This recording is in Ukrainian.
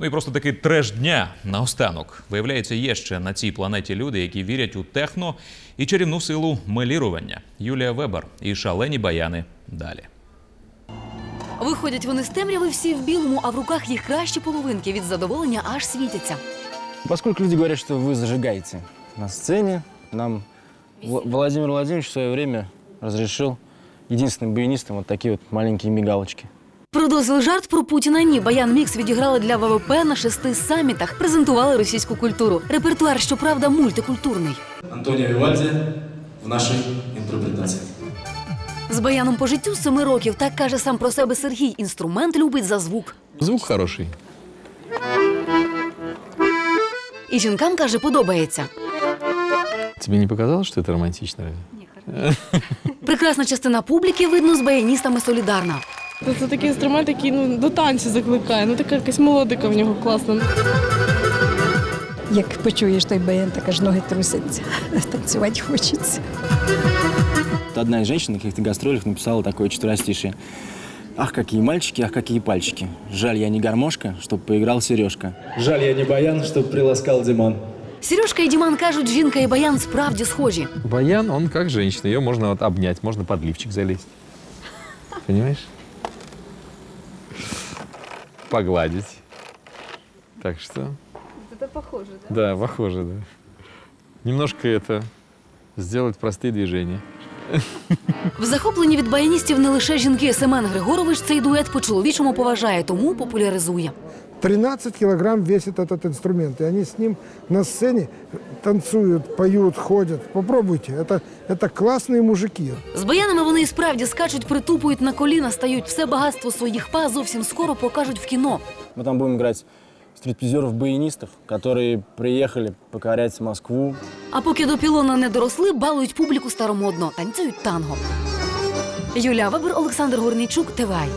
Ну і просто такий треш дня наостанок. Виявляється, є ще на цій планеті люди, які вірять у техно і чарівну силу мелірування. Юлія Вебер і шалені баяни далі. Виходять вони з темряви всі в білому, а в руках їх кращі половинки від задоволення аж світяться. Поскольку люди говорят, что вы зажигаете на сцене, нам Владимир Владимирович в свое время разрешил единственным баянистам вот такие вот маленькие мигалочки. Про дозвіл жарт про Путіна ні. Баян Мікс відіграли для ВВП на шести самітах, презентували російську культуру. Репертуар, щоправда, мультикультурний. Антоніо Вівальді в нашій інтерпретації. З баяном по життю семи років, так каже сам про себе Сергій. Інструмент любить за звук. Звук хороший. І жінкам каже, подобається. Тебе не показалось, что это романтично? Прекрасна частина публіки, видно, з баяністами солідарна. Це, це такий інструмент, який ну, до танцю закликає. Ну така якась мелодика в нього класна. Як почуєш той баян, так аж ноги трусяться. Танцювати хочеться. Вот Одна из женщин на каких-то гастролях написала такое четверостишее. Ах, какие мальчики, ах, какие пальчики. Жаль, я не гармошка, чтоб поиграл Сережка. Жаль, я не баян, щоб приласкав Диман. Сережка і Діман кажуть, жінка і баян справді схожі. Баян, он как женщина. Ее можно вот обнять, можно под лифчик залезть. Понимаешь? Погладить. Так что... Это похоже, да? Да, похоже, да. Немножко это... Сделать простые движения. В захопленні від баяністів не лише жінки. Семен Григорович цей дует по-чоловічому поважає, тому популяризує. 13 килограмм весит этот инструмент, и они с ним на сцене танцуют, поют, ходят. Попробуйте, это, это классные мужики. З баянами вони і справді скачуть, притупують на коліна, стають все багатство своїх па зовсім скоро покажуть в кіно. Мы там будем играть стриптизеров-баянистов, которые приїхали покорять Москву. А поки до пілона не доросли, балують публіку старомодно, танцюють танго. Юлія Вебер, Олександр Горнійчук, ТВАЙ.